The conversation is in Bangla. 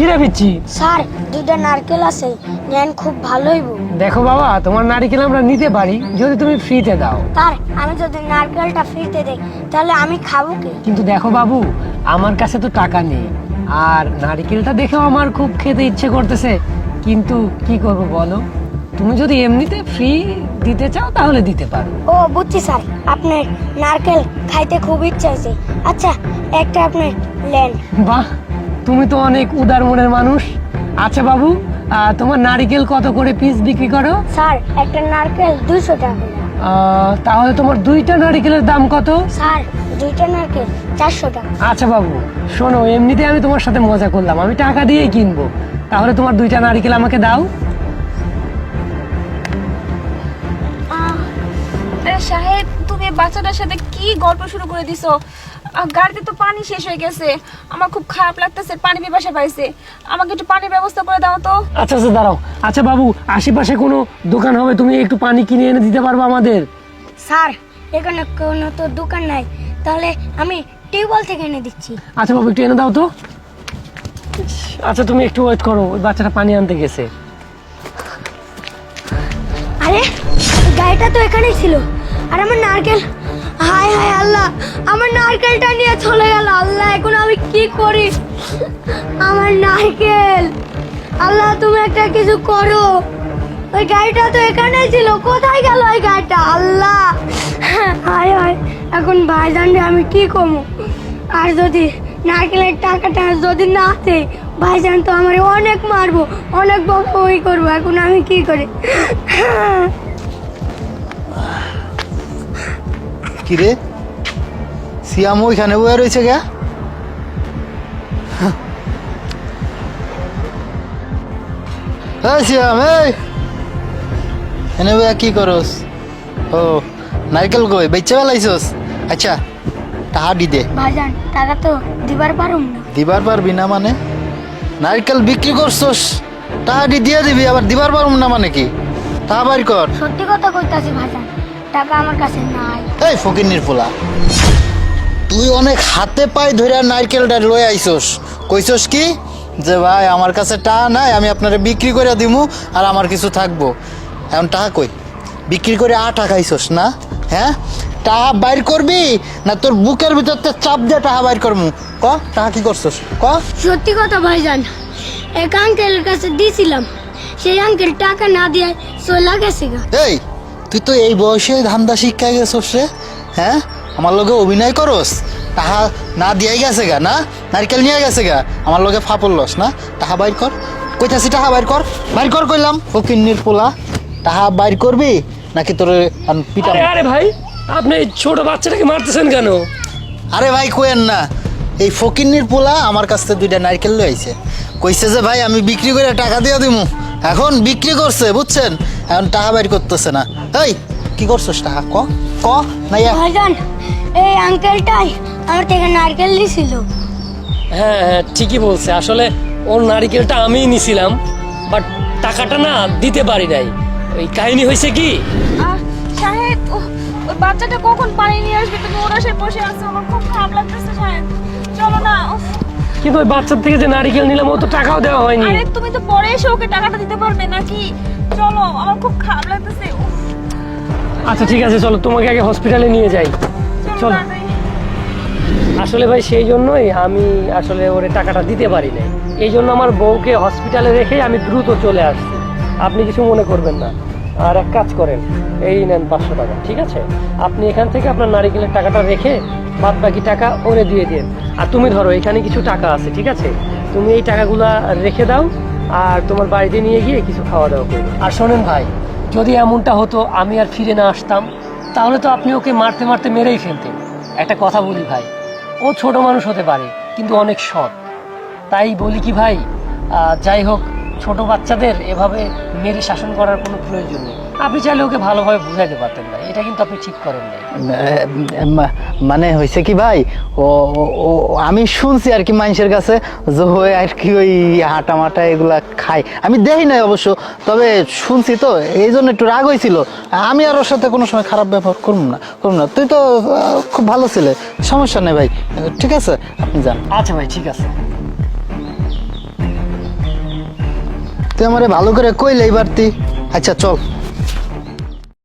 কি রে পিচ্ছি? স্যার দুইটা নারকেল আছে নেন খুব ভালো হইব। দেখো বাবা তোমার নারিকেল আমরা নিতে পারি যদি তুমি ফ্রিতে দাও। স্যার আমি যদি নারকেলটা ফ্রিতে দেই তাহলে আমি খাব কি? কিন্তু দেখো বাবু আমার কাছে তো টাকা নেই আর নারিকেলটা দেখেও আমার খুব খেতে ইচ্ছে করতেছে। কিন্তু কি করব বলো? তুমি যদি এমনিতে ফ্রি দিতে চাও তাহলে দিতে পারো। ও বুঝছি স্যার। আপনার নারকেল খাইতে খুব ইচ্ছা আছে। আচ্ছা একটা আপনি নেন। বাহ তুমি তো অনেক উদার মনের মানুষ। আচ্ছা বাবু তোমার নারিকেল কত করে পিস বিক্রি করো? স্যার একটা নারকেল দুইশো টাকা তাহলে তোমার দুইটা নারিকেলের দাম কত? স্যার দুইটা নারকেল চারশো টাকা। আচ্ছা বাবু শোনো এমনিতে আমি তোমার সাথে মজা করলাম। আমি টাকা দিয়েই কিনবো। তাহলে তোমার দুইটা নারিকেল আমাকে দাও। আরে সাহেব তুমি বাচ্চাটার সাথে কি গল্প শুরু করে দিছো? গাড়িতে তো পানি শেষ হয়ে গেছে। আমার খুব খারাপ লাগতেছে পানি পিপাসা পাইছে। আমাকে একটু পানির ব্যবস্থা করে দাও তো। আচ্ছা আচ্ছা দাঁড়াও। আচ্ছা বাবু আশেপাশে কোনো দোকান হবে তুমি একটু পানি কিনে এনে দিতে পারব আমাদের? স্যার এখানে কোনো তো দোকান নাই। তাহলে আমি টিউবওয়েল থেকে এনে দিচ্ছি। আচ্ছা বাবু একটু এনে দাও তো। আচ্ছা তুমি একটু ওয়েট করো ওই বাচ্চাটা পানি আনতে গেছে। আরে গাড়িটা তো এখানেই ছিল। আর আমার নারকেল হায় হায় আল্লাহ, আমার নারকেলটা নিয়ে চলে গেল। আল্লাহ, এখন আমি কি করি? আমার নারকেল। আল্লাহ, তুমি একটা কিছু করো। ওই গাড়িটা তো এখানেই ছিল। কোথায় গেল ওই গাড়িটা? আল্লাহ। হায় হায়, এখন ভাইজান রে আমি কি করব? আর যদি নারকেলের টাকাটা যদি না দেয় ভাইজান তো আমার অনেক মারবো, অনেক বকা ওই করব। এখন আমি কি করি? কি রে সিয়াম ওইখানে বয়ে রয়েছে গা? হ্যাঁ। সিয়াম এই। এনে বয়া কি করস? ও নারকেল কই? বেচে বেলাইছস আচ্ছা টাহা দি দে। ভাইজান টাকা তো দিবার পারুম না। দিবার পারবি না মানে? নারকেল বিক্রি করছস টাহা দি দিয়ে দিবি আবার দিবার পারব না মানে কি? টাহা বাইর কর। সত্যি কথা কইতাছি ভাইজান টাকা আমার কাছে নাই। এই ফকিন্নির পোলা। তুই অনেক হাতে পায়ে ধরে নারকেলটা লয়ে আইছস। কইছস কি? যে ভাই আমার কাছে টাকা নাই আমি আপনারে বিক্রি করে দিমু আর আমার কিছু থাকব। এখন টাকা কই? বিক্রি করে আটা খাইছস না? হ্যাঁ? টাকা বাইর করবি না তোর বুকের ভিতর চাপ দিয়ে টাকা বাইর করমু? ক? টাকা কি করছস? ক? সত্যি কথা ভাই ভাইজান এক আঙ্কেলের কাছে দিছিলাম। সেই আঙ্কেল টাকা না দিয়ে চলে গেছে এই তুই তো এই বয়সে ধান্দা শিক্ষা গেছস রে হ্যাঁ? আমার লোকে অভিনয় করস তাহা না দিয়াই গেছে গা না? নারকেল নিয়ে গেছে গা আমার লগে ফাপড়লস না? তাহা বাইর কর। কইতাছি টাহা বাইর কর। বাইর কর কইলাম ও কিন্নির পোলা। তাহা বাইর করবি? নাকি তোর পিটা আরে ভাই আপনি এই ছোট বাচ্চাটাকে মারতেছেন কেন? আরে ভাই কোয়েন না। এই ফকিন্নির পোলা আমার কাছ থেকে দুইটা নারকেল লই আইছে কইছে যে ভাই আমি বিক্রি করে টাকা দিয়ে দিমু। এখন বিক্রি করছে বুঝছেন? এখন টাকা বাইর করতেছে না। এই কি করছস টাকা? ক? ক? না ইয়া ভাইজান এই আঙ্কেলটাই আমার থেকে নারকেল দিছিল হ্যাঁ হ্যাঁ ঠিকই বলছে। আসলে ওর নারকেলটা আমিই নিছিলাম বাট টাকাটা না দিতে পারি নাই। ওই কাহিনী হয়েছে কি? সাহেব ওই বাচ্চাটা কখন পানি নিয়ে আসবে? তুমি ওর আশায় বসে আছো। আমার খুব খারাপ লাগতেছে সাহেব। চলো না কিন্তু ওই বাচ্চার থেকে যে নারিকেল নিলাম ও তো টাকাও দেওয়া হয়নি। আরে তুমি তো পরে এসে ওকে টাকাটা দিতে পারবে নাকি? চলো আমার খুব খারাপ লাগতেছে। আচ্ছা ঠিক আছে চলো তোমাকে আগে হসপিটালে নিয়ে যাই। চলো। আসলে ভাই সেই জন্যই আমি আসলে ওরে টাকাটা দিতে পারি নাই। এই জন্য আমার বউকে হসপিটালে রেখে আমি দ্রুত চলে আসছি। আপনি কিছু মনে করবেন না। আর এক কাজ করেন, এই নেন পাঁচশো টাকা, ঠিক আছে? আপনি এখান থেকে আপনার নারিকেলের টাকাটা রেখে বাদ বাকি টাকা ওরে দিয়ে দিন। আর তুমি ধরো, এখানে কিছু টাকা আছে, ঠিক আছে? তুমি এই টাকাগুলা রেখে দাও, আর তোমার বাড়িতে নিয়ে গিয়ে কিছু খাওয়া দাওয়া করবে। আর শোনেন ভাই, যদি এমনটা হতো, আমি আর ফিরে না আসতাম, তাহলে তো আপনি ওকে মারতে মারতে মেরেই ফেলতেন। একটা কথা বলি ভাই, ও ছোট মানুষ হতে পারে, কিন্তু অনেক সৎ। তাই বলি কি ভাই যাই হোক ছোট বাচ্চাদের এভাবে মেরে শাসন করার কোনো প্রয়োজন নেই। আপনি চাইলে ওকে ভালোভাবে বুঝাইতে পারতেন না এটা কিন্তু আপনি ঠিক করেন নাই। মানে হয়েছে কি ভাই? ও আমি শুনছি আর কি মানুষের কাছে যে হয়ে আর কি ওই হাঁটা মাটা এগুলা খায়। আমি দেখি নাই অবশ্য তবে শুনছি তো এই জন্য একটু রাগ হয়েছিল আমি আর ওর সাথে কোনো সময় খারাপ ব্যবহার করব না করব না। তুই তো খুব ভালো ছিলে সমস্যা নেই ভাই। ঠিক আছে আপনি যান। আচ্ছা ভাই ঠিক আছে। তুই আমারে ভালো করে কইলেই পারতি। আচ্ছা চল।